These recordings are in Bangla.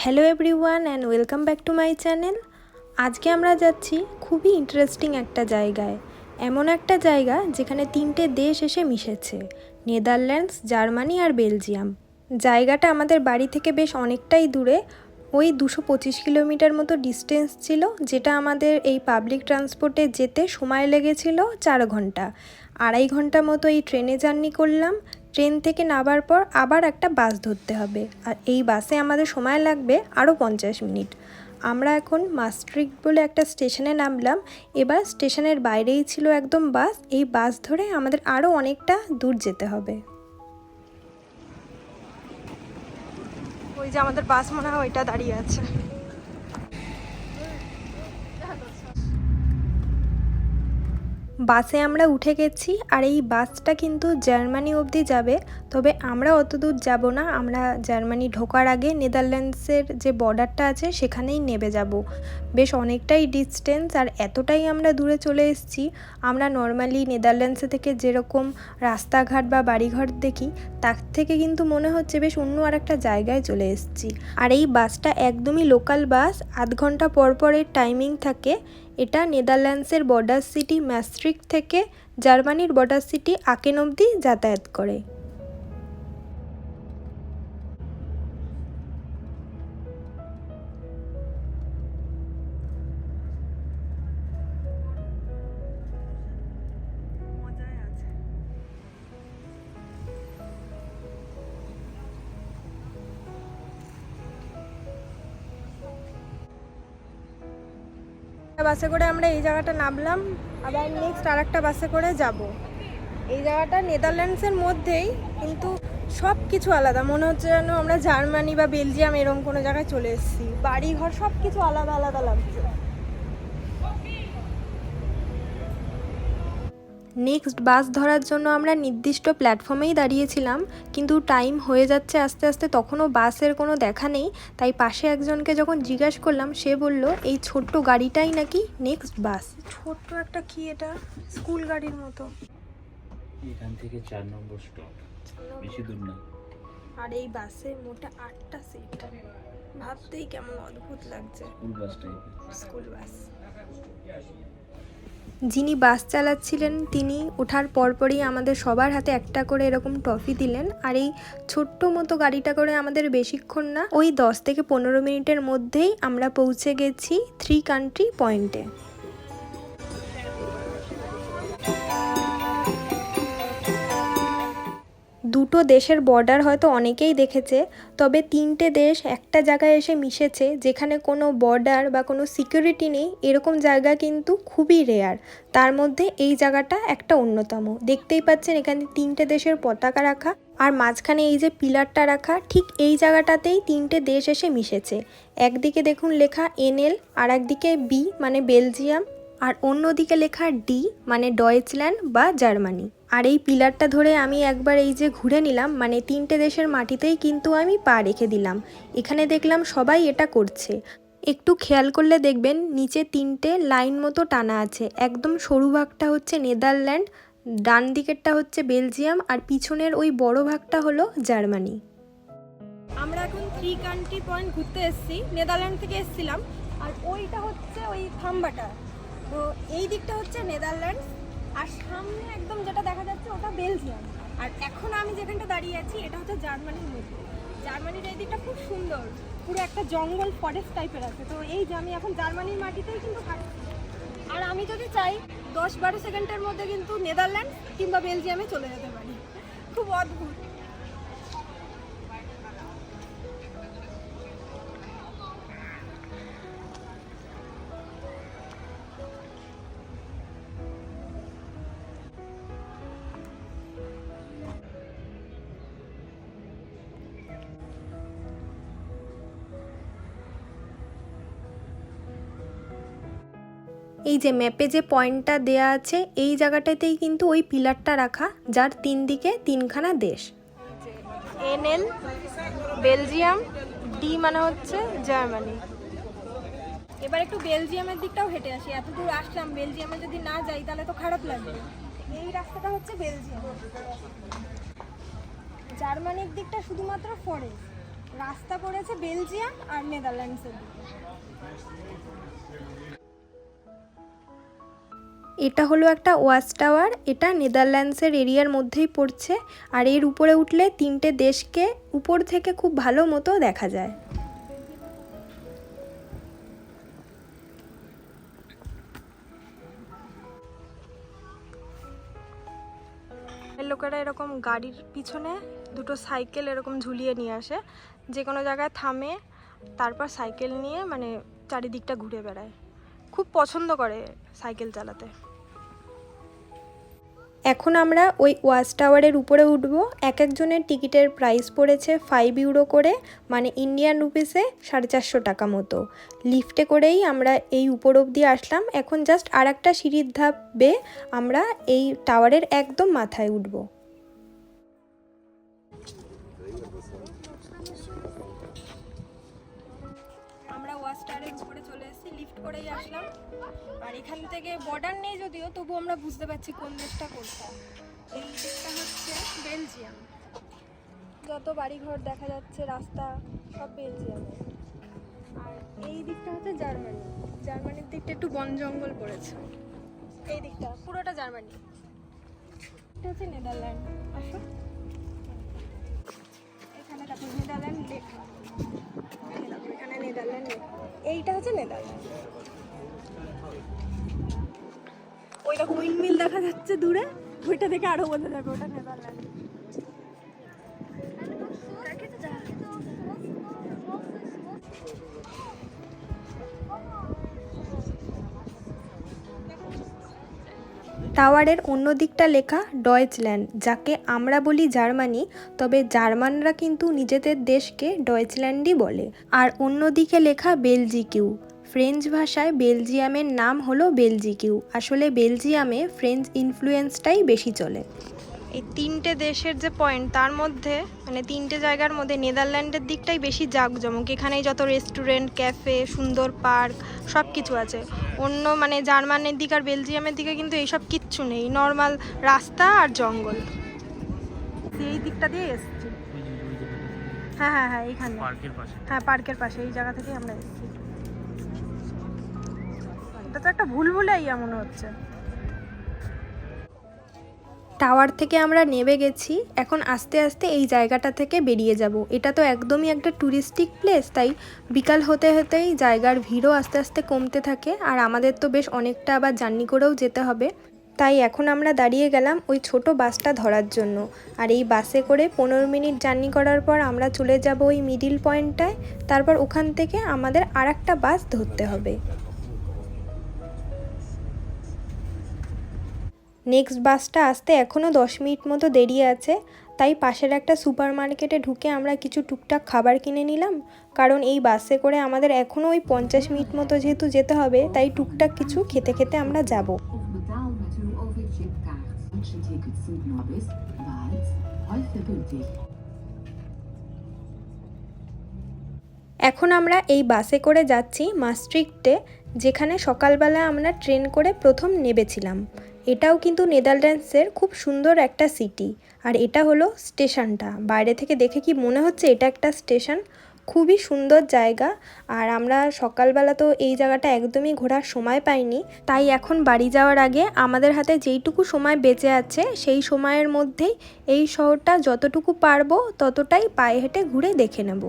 Hello everyone and welcome back to my channel আজকে আমরা যাচ্ছি খুবই ইন্টারেস্টিং একটা জায়গায়। এমন একটা জায়গা যেখানে তিনটে দেশ এসে মিশেছে নেদারল্যান্ডস জার্মানি আর বেলজিয়াম জায়গাটা আমাদের বাড়ি থেকে বেশ অনেকটাই দূরে, ওই দুশো পঁচিশ কিলোমিটার মতো ডিস্টেন্স ছিল, যেটা আমাদের এই পাবলিক ট্রান্সপোর্টে যেতে সময় লেগেছিল চার ঘণ্টা। আড়াই ঘণ্টা মতো এই ট্রেনে জার্নি করলাম ট্রেন থেকে নামার পর আবার একটা বাস ধরতে হবে। আর এই বাসে আমাদের সময় লাগবে আরও পঞ্চাশ মিনিট। আমরা এখন মাস্ট্রিক বলে একটা স্টেশনে নামলাম। এবার স্টেশনের বাইরেই ছিল একদম বাস। এই বাস ধরে আমাদের আরও অনেকটা দূর যেতে হবে। ওই যে আমাদের বাস মনে হয় ওইটা দাঁড়িয়ে আছে। বাসে আমরা উঠে গেছি আর এই বাসটা কিন্তু জার্মানি অবধি যাবে। তবে আমরা অত দূর যাব না, আমরা জার্মানি ঢোকার আগে নেদারল্যান্ডসের যে বর্ডারটা আছে সেখানেই নেবে যাব। বেশ অনেকটাই ডিস্টেন্স আর এতটাই আমরা দূরে চলে এসেছি। আমরা নর্মালি নেদারল্যান্ডসে থেকে যেরকম রাস্তাঘাট বা বাড়িঘর দেখি, তার থেকে কিন্তু মনে হচ্ছে বেশ অন্য আর একটা জায়গায় চলে এসেছি। আর এই বাসটা একদমই লোকাল বাস, আধ ঘণ্টা পর টাইমিং থাকে। এটা নেদারল্যান্ডসের বর্ডার সিটি ম্যাস্ট্রিক থেকে জার্মানির বর্ডার সিটি আকেন অবধি যাতায়াত করে। বাসে করে আমরা এই জায়গাটা নামলাম, আবার নেক্সট আর একটা বাসে করে যাব। এই জায়গাটা নেদারল্যান্ডসের মধ্যেই, কিন্তু সব কিছু আলাদা। মনে হচ্ছে যেন আমরা জার্মানি বা বেলজিয়াম এরকম কোনো জায়গায় চলে এসেছি। বাড়ি ঘর সব কিছু আলাদা আলাদা লাগছে। নেক্সট বাস ধরার জন্য আমরা নির্দিষ্ট প্ল্যাটফর্মেই দাঁড়িয়েছিলাম কিন্তু টাইম হয়ে যাচ্ছে আস্তে আস্তে তখনও বাসের কোনো দেখা নেই তাই পাশে একজনকে যখন জিজ্ঞাসা করলাম সে বলল এই ছোট্ট গাড়িটাই নাকি নেক্সট বাস ছোট্ট একটা কি এটা? স্কুল গাড়ির মতো। এখান থেকে চার নম্বর স্টপ বেশি দূর না। আর এই বাসে মোটা আটটা সিট ভাবতেই কেমন অদ্ভুত লাগছে। স্কুল বাস স্কুল বাস যিনি বাস চালাচ্ছিলেন, তিনি ওঠার পরপরই আমাদের সবার হাতে একটা করে এরকম টফি দিলেন। আর এই ছোট্ট মতো গাড়িটা করে আমাদের বেশিক্ষণ না, ওই দশ থেকে পনেরো মিনিটের মধ্যেই আমরা পৌঁছে গেছি থ্রি কান্ট্রি পয়েন্টে দুটো দেশের বর্ডার হয়তো অনেকেই দেখেছে, তবে তিনটে দেশ একটা জায়গায় এসে মিশেছে, যেখানে কোনো বর্ডার বা কোনো সিকিউরিটি নেই, এরকম জায়গা কিন্তু খুবই রেয়ার তার মধ্যে এই জায়গাটা একটা অন্যতম। দেখতেই পাচ্ছেন এখানে তিনটে দেশের পতাকা রাখা, আর মাঝখানে এই যে পিলারটা রাখা, ঠিক এই জায়গাটাতেই তিনটে দেশ এসে মিশেছে। একদিকে দেখুন লেখা এনএল, আর একদিকে বি মানে বেলজিয়াম, আর অন্যদিকে লেখা ডি মানে ডয়েচল্যান্ড বা জার্মানি। আর এই পিলারটা ধরে আমি একবার এই যে ঘুরে নিলাম মানে তিনটে দেশের মাটিতেই কিন্তু আমি পা রেখে দিলাম। এখানে দেখলাম সবাই এটা করছে। একটু খেয়াল করলে দেখবেন নিচে তিনটে লাইন মতো টানা আছে। একদম সরু ভাগটা হচ্ছে নেদারল্যান্ড, ডান দিকেরটা হচ্ছে বেলজিয়াম, আর পিছনের ওই বড় ভাগটা হলো জার্মানি। আমরা এখন থ্রি কান্ট্রি পয়েন্ট ঘুরতে এসেছি, নেদারল্যান্ড থেকে এসেছিলাম। আর ওইটা হচ্ছে ওই থাম্বাটা তো এই দিকটা হচ্ছে নেদারল্যান্ডস আর সামনে একদম যেটা দেখা যাচ্ছে ওটা বেলজিয়াম। আর এখন আমি যেখানটা দাঁড়িয়ে আছি, এটা হচ্ছে জার্মানির মধ্যে। জার্মানির এই দিকটা খুব সুন্দর। পুরো একটা জঙ্গল ফরেস্ট টাইপের আছে। তো এই যে আমি এখন জার্মানির মাটিতেই কিন্তু হাঁটছি আর আমি যদি চাই, দশ বারো সেকেন্ডের মধ্যে কিন্তু নেদারল্যান্ড কিংবা বেলজিয়ামে চলে যেতে পারি। খুব অদ্ভুত। এই যে ম্যাপে যে পয়েন্টটা দেয়া আছে এই জায়গাটাতেই কিন্তু ওই পিলারটা রাখা যার তিন দিকে তিনখানা দেশ। এনএল বেলজিয়াম ডি মানে হচ্ছে জার্মানি। এবার একটু বেলজিয়ামের দিকটাও হেঁটে আসি এত দূর আসলাম বেলজিয়ামে যদি না যাই তাহলে তো খারাপ লাগবে। এই রাস্তাটা হচ্ছে বেলজিয়াম। জার্মানির দিকটা শুধুমাত্র ফরেস্ট রাস্তা পড়েছে বেলজিয়াম আর নেদারল্যান্ডসের দিকে। এটা হলো একটা ওয়াচ টাওয়ার। এটা নেদারল্যান্ডসের এরিয়ার মধ্যেই পড়ছে। আর এর উপরে উঠলে তিনটে দেশকে উপর থেকে খুব ভালো মতো দেখা যায়। লোকেরা এরকম গাড়ির পিছনে দুটো সাইকেল এরকম ঝুলিয়ে নিয়ে আসে। যে কোনো জায়গায় থামে, তারপর সাইকেল নিয়ে মানে চারিদিকটা ঘুরে বেড়ায়। খুব পছন্দ করে সাইকেল চালাতে। এখন আমরা ওই ওয়াচ টাওয়ারের উপরে উঠবো। এক একজনের টিকিটের প্রাইস পড়েছে ফাইভ ইউরো করে মানে ইন্ডিয়ান রুপিসে সাড়ে চারশো টাকা মতো। লিফটে করেই আমরা এই উপর অবধি আসলাম। এখন জাস্ট আর একটা সিঁড়ির ধাপ বেয়ে আমরা এই টাওয়ারের একদম মাথায় উঠবো। আমরা ওয়াচ টাওয়ারের উপরে চলে এসেছি। লিফট করেই আসলাম। আর এখান থেকে বর্ডার নেই যদিও তবু আমরা বুঝতে পারছি কোন দেশটা কোথায় এই দেশটা হচ্ছে বেলজিয়াম। যত বাড়িঘর দেখা যাচ্ছে, রাস্তা সব বেলজিয়ামের আর এই দিকটা হচ্ছে জার্মানি। জার্মানির দিকটা একটু বন জঙ্গল পড়েছে। এই দিকটা, পুরোটা জার্মানি। এটা হচ্ছে নেদারল্যান্ড। আসো। এখানে দেখো নেদারল্যান্ড লেখা এখানে নেদারল্যান্ড। এইটা হচ্ছে নেদারল্যান্ড। উইন্ডমিল দেখা যাচ্ছে দূরে, ওইটা দেখে আরও বোঝা যাবে, ওটা নেদারল্যান্ড টাওয়ারের অন্য দিকটা লেখা ডয়েচল্যান্ড, যাকে আমরা বলি জার্মানি, তবে জার্মানরা কিন্তু নিজেদের দেশকে ডয়েচল্যান্ডই বলে। আর অন্য দিকে লেখা বেলজিকিউ। ফ্রেঞ্চ ভাষায় বেলজিয়ামের নাম হলো বেলজিকিউ। আসলে বেলজিয়ামে ফ্রেঞ্চ ইনফ্লুয়েন্সটাই বেশি চলে। এই তিনটে দেশের যে পয়েন্ট তার মধ্যে মানে তিনটে জায়গার মধ্যে নেদারল্যান্ডের দিকটাই বেশি জাঁকজমক। এখানেই যত রেস্টুরেন্ট ক্যাফে সুন্দর পার্ক সব কিছু আছে। অন্য মানে জার্মানের দিক আর বেলজিয়ামের দিকে কিন্তু এইসব কিচ্ছু নেই। নর্মাল রাস্তা আর জঙ্গল। এই দিকটা দিয়ে এসছি। হ্যাঁ হ্যাঁ হ্যাঁ এইখানে পার্কের হ্যাঁ পার্কের পাশে। এই জায়গা থেকেই আমরা এসেছি। তো একটা ভুল ভুলাইয়া মনে হচ্ছে। টাওয়ার থেকে আমরা নেমে গেছি, এখন আস্তে আস্তে এই জায়গাটা থেকে বেরিয়ে যাব। এটা তো একদমই একটা ট্যুরিস্টিক প্লেস, তাই বিকাল হতে হতেই জায়গার ভিড়ও আস্তে আস্তে কমতে থাকে, আর আমাদের তো বেশ অনেকটা আবার জার্নি করেও যেতে হবে। তাই এখন আমরা দাঁড়িয়ে গেলাম ওই ছোট বাসটা ধরার জন্য। আর এই বাসে করে পনেরো মিনিট জার্নি করার পর আমরা চলে যাব ওই মিডিল পয়েন্টটায়, তারপর ওখান থেকে আমাদের আর বাস ধরতে হবে। নেক্সট বাসটা আসতে এখনও দশ মিনিট মতো দেরি আছে, তাই পাশের একটা সুপার মার্কেটে ঢুকে আমরা কিছু টুকটাক খাবার কিনে নিলাম কারণ এই বাসে করে আমাদের এখনও ওই পঞ্চাশ মিনিট মতো যেহেতু যেতে হবে, তাই টুকটাক কিছু খেতে খেতে আমরা যাব. এখন আমরা এই বাসে করে যাচ্ছি মাস্ট্রিক্টে যেখানে সকালবেলা আমরা ট্রেন করে প্রথম নেবেছিলাম এটাও কিন্তু নেদারল্যান্ডসের খুব সুন্দর একটা সিটি। আর এটা হলো স্টেশনটা। বাইরে থেকে দেখে কি মনে হচ্ছে এটা একটা স্টেশন? খুবই সুন্দর জায়গা। আর আমরা সকালবেলা তো এই জায়গাটা একদমই ঘোরার সময় পাইনি। তাই এখন বাড়ি যাওয়ার আগে আমাদের হাতে যেইটুকু সময় বেঁচে আছে, সেই সময়ের মধ্যেই এই শহরটা যতটুকু পারব ততটাই পায়ে হেঁটে ঘুরে দেখে নেব।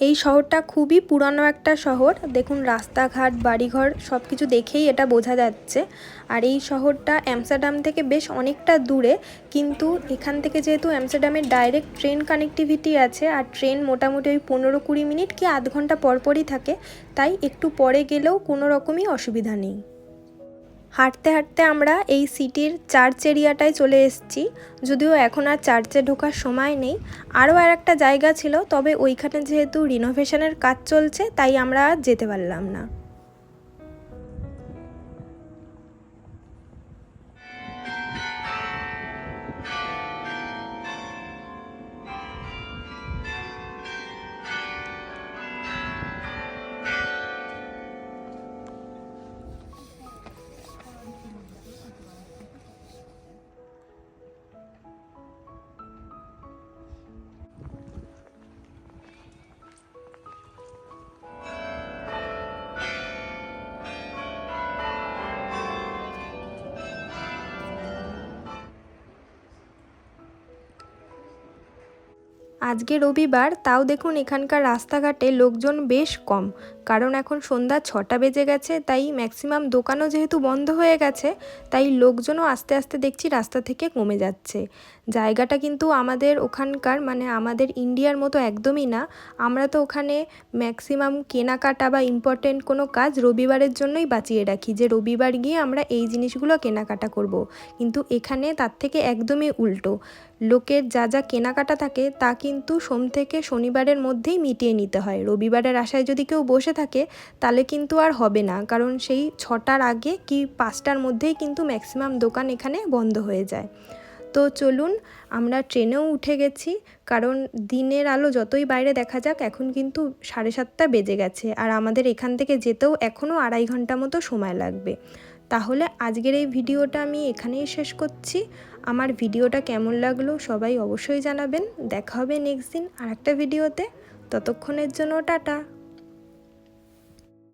এই শহরটা খুবই পুরানো একটা শহর। দেখুন, রাস্তাঘাট, বাড়িঘর সব কিছু দেখেই এটা বোঝা যাচ্ছে। আর এই শহরটা অ্যামস্টারডাম থেকে বেশ অনেকটা দূরে। কিন্তু এখান থেকে যেহেতু অ্যামস্টারডামের ডাইরেক্ট ট্রেন কানেক্টিভিটি আছে, আর ট্রেন মোটামুটি ওই পনেরো কুড়ি মিনিট কি আধ ঘণ্টা পরপরই থাকে, তাই একটু পরে গেলেও কোনো রকমই অসুবিধা নেই। হাঁটতে হাঁটতে আমরা এই সিটির চার্চ এরিয়াটায় চলে এসেছি। যদিও এখন আর চার্চে ঢোকার সময় নেই। আরও আর একটা জায়গা ছিল, তবে ওইখানে যেহেতু রিনোভেশনের কাজ চলছে, তাই আমরা যেতে পারলাম না। আজকে রবিবার, তাও দেখুন এখানকার রাস্তাঘাটে লোকজন বেশ কম। কারণ এখন সন্ধ্যা ছটা বেজে গেছে, তাই ম্যাক্সিমাম দোকানও যেহেতু বন্ধ হয়ে গেছে, তাই লোকজনও আস্তে আস্তে দেখছি রাস্তা থেকে কমে যাচ্ছে। জায়গাটা কিন্তু আমাদের ওখানকার মানে আমাদের ইন্ডিয়ার মতো একদমই না। আমরা তো ওখানে ম্যাক্সিমাম কেনাকাটা বা ইম্পর্টেন্ট কোনো কাজ রবিবারের জন্যই বাঁচিয়ে রাখি, যে রবিবার গিয়ে আমরা এই জিনিসগুলো কেনাকাটা করব। কিন্তু এখানে তার থেকে একদমই উল্টো। লোকের যা যা কেনাকাটা থাকে তা কিন্তু সোম থেকে শনিবারের মধ্যেই মিটিয়ে নিতে হয়। রবিবারের আশায় যদি কেউ বসে থাকে, তাহলে কিন্তু আর হবে না। কারণ সেই ছটার আগে কি পাঁচটার মধ্যেই কিন্তু ম্যাক্সিমাম দোকান এখানে বন্ধ হয়ে যায়। তো চলুন, আমরা ট্রেনেও উঠে গেছি। কারণ দিনের আলো যতই বাইরে দেখা যাক, এখন কিন্তু সাড়ে সাতটা বেজে গেছে। আর আমাদের এখান থেকে যেতেও এখনও আড়াই ঘণ্টা মতো সময় লাগবে। তাহলে আজকের এই ভিডিওটা আমি এখানেই শেষ করছি। আমার ভিডিওটা কেমন লাগল সবাই অবশ্যই জানাবেন। দেখা হবে নেক্সট দিন আর একটা ভিডিওতে। ততক্ষণের জন্য টাটা।